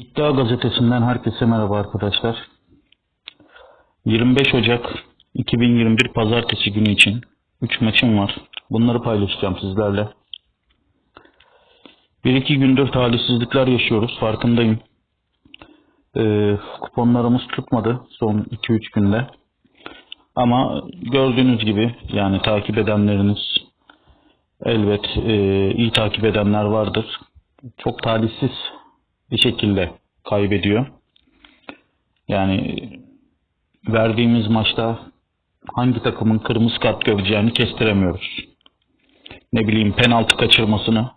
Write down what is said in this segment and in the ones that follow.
İddia Gazetesi'nden herkese merhaba arkadaşlar. 25 Ocak 2021 Pazartesi günü için 3 maçım var. Bunları paylaşacağım sizlerle. 1-2 gündür talihsizlikler yaşıyoruz. Farkındayım. Ee, kuponlarımız tutmadı son 2-3 günde. Ama gördüğünüz gibi yani takip edenleriniz elbet e, iyi takip edenler vardır. Çok talihsiz bir şekilde kaybediyor. Yani verdiğimiz maçta hangi takımın kırmızı kart göreceğini kestiremiyoruz. Ne bileyim penaltı kaçırmasını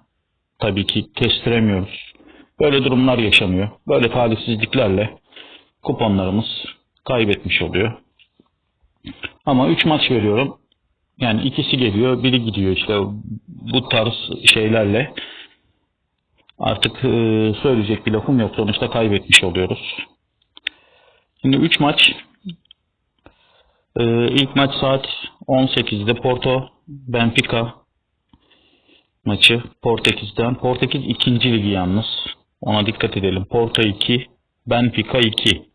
tabii ki kestiremiyoruz. Böyle durumlar yaşanıyor. Böyle talihsizliklerle kuponlarımız kaybetmiş oluyor. Ama 3 maç veriyorum. Yani ikisi geliyor, biri gidiyor işte bu tarz şeylerle artık e, söyleyecek bir lafım yok. Sonuçta kaybetmiş oluyoruz. Şimdi 3 maç. E, ilk maç saat 18'de Porto Benfica maçı Portekiz'den. Portekiz ikinci ligi yalnız. Ona dikkat edelim. Porto 2, Benfica 2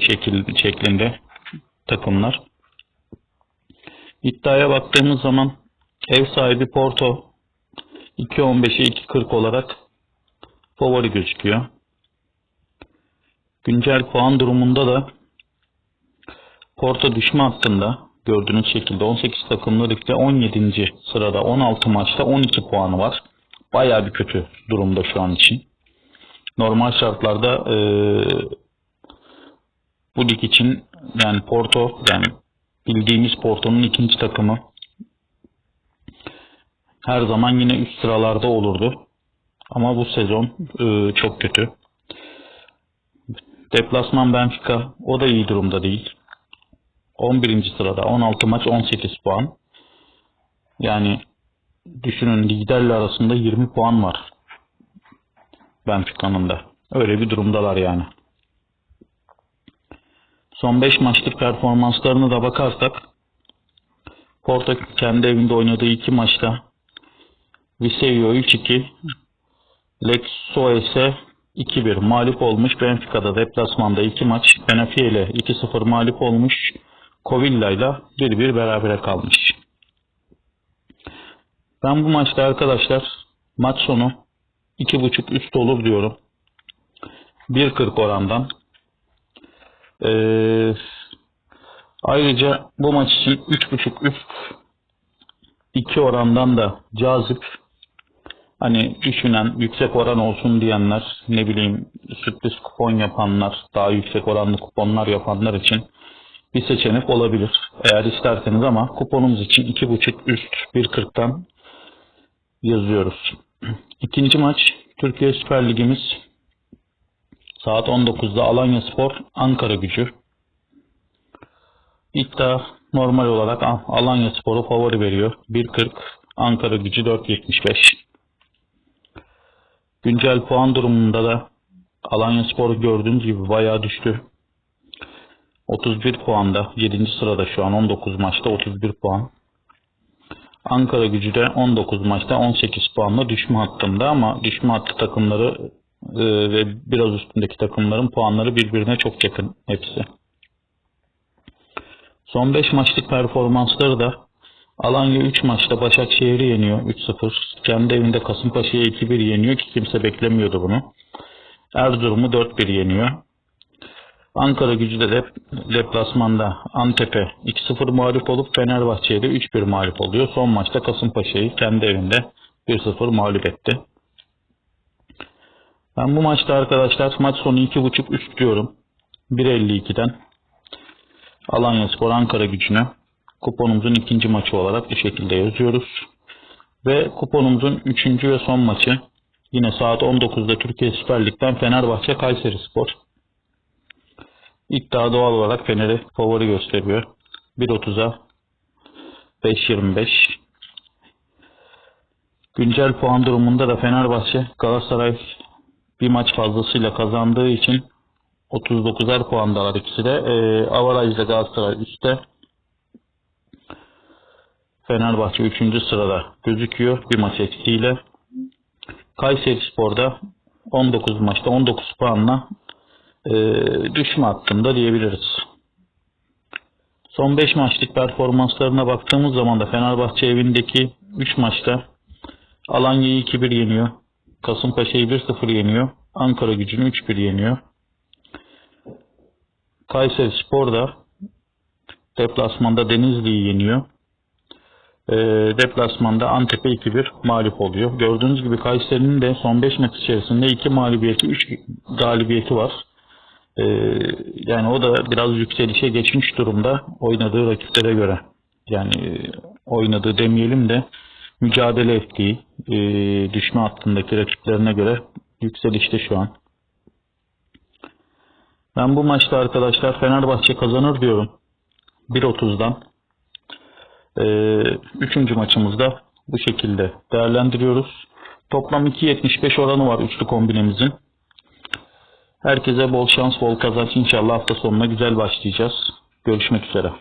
şekil, şeklinde takımlar. İddiaya baktığımız zaman ev sahibi Porto 2.15'e 2.40 olarak favori gözüküyor. Güncel puan durumunda da Porto düşme hattında gördüğünüz şekilde 18 takımlı ligde 17. sırada 16 maçta 12 puanı var. Bayağı bir kötü durumda şu an için. Normal şartlarda eee bu lig için yani Porto yani bildiğimiz Porto'nun ikinci takımı her zaman yine üst sıralarda olurdu. Ama bu sezon e, çok kötü. Deplasman Benfica o da iyi durumda değil. 11. sırada 16 maç 18 puan. Yani düşünün liderle arasında 20 puan var. Benfica'nın da. Öyle bir durumdalar yani. Son 5 maçlık performanslarına da bakarsak Porto kendi evinde oynadığı 2 maçta Viseu 3-2 Lexo ise 2-1 mağlup olmuş. Benfica'da deplasmanda 2 maç Benfica ile 2-0 mağlup olmuş. Covilla ile 1-1 berabere kalmış. Ben bu maçta arkadaşlar maç sonu 2.5 üst olur diyorum. 1.40 orandan. Ee, ayrıca bu maç için 3.5 üst 2 orandan da cazip hani düşünen yüksek oran olsun diyenler ne bileyim sürpriz kupon yapanlar daha yüksek oranlı kuponlar yapanlar için bir seçenek olabilir. Eğer isterseniz ama kuponumuz için 2.5 üst 1.40'tan yazıyoruz. İkinci maç Türkiye Süper Ligimiz saat 19'da Alanya Spor Ankara Gücü. İddia normal olarak Alanya Spor'u favori veriyor. 1.40 Ankara Gücü 4.75. Güncel puan durumunda da Alanya Spor gördüğünüz gibi bayağı düştü. 31 puanda 7. sırada şu an 19 maçta 31 puan. Ankara gücü de 19 maçta 18 puanla düşme hattında ama düşme hattı takımları e, ve biraz üstündeki takımların puanları birbirine çok yakın hepsi. Son 5 maçlık performansları da Alanya 3 maçta Başakşehir'i yeniyor 3-0. Kendi evinde Kasımpaşa'yı 2-1 yeniyor ki kimse beklemiyordu bunu. Erzurum'u 4-1 yeniyor. Ankara gücü de dep deplasmanda Antep'e 2-0 mağlup olup Fenerbahçe'ye de 3-1 mağlup oluyor. Son maçta Kasımpaşa'yı kendi evinde 1-0 mağlup etti. Ben bu maçta arkadaşlar maç sonu 2.5 üst diyorum. 1.52'den Alanya Spor Ankara gücüne kuponumuzun ikinci maçı olarak bu şekilde yazıyoruz. Ve kuponumuzun üçüncü ve son maçı yine saat 19'da Türkiye Süper Lig'den Fenerbahçe Kayseri Spor. İddia doğal olarak Fener'i favori gösteriyor. 1.30'a 5.25. Güncel puan durumunda da Fenerbahçe Galatasaray bir maç fazlasıyla kazandığı için 39'ar puandalar ikisi de. E, avarajda Galatasaray üstte. Fenerbahçe 3. sırada gözüküyor bir maç eksiğiyle. Kayseri Spor'da 19 maçta 19 puanla e, düşme hattında diyebiliriz. Son 5 maçlık performanslarına baktığımız zaman da Fenerbahçe evindeki 3 maçta Alanya'yı 2-1 yeniyor. Kasımpaşa'yı 1-0 yeniyor. Ankara gücünü 3-1 yeniyor. Kayseri Spor da deplasmanda Denizli'yi yeniyor. E, deplasmanda Antep'e 2-1 mağlup oluyor. Gördüğünüz gibi Kayseri'nin de son 5 maç içerisinde 2 mağlubiyeti 3 galibiyeti var. E, yani o da biraz yükselişe geçmiş durumda oynadığı rakiplere göre. Yani e, oynadığı demeyelim de mücadele ettiği e, düşme hattındaki rakiplerine göre yükselişte şu an. Ben bu maçta arkadaşlar Fenerbahçe kazanır diyorum. 1.30'dan. Ee, üçüncü maçımızda bu şekilde değerlendiriyoruz. Toplam 2.75 oranı var üçlü kombinemizin. Herkese bol şans, bol kazanç. İnşallah hafta sonuna güzel başlayacağız. Görüşmek üzere.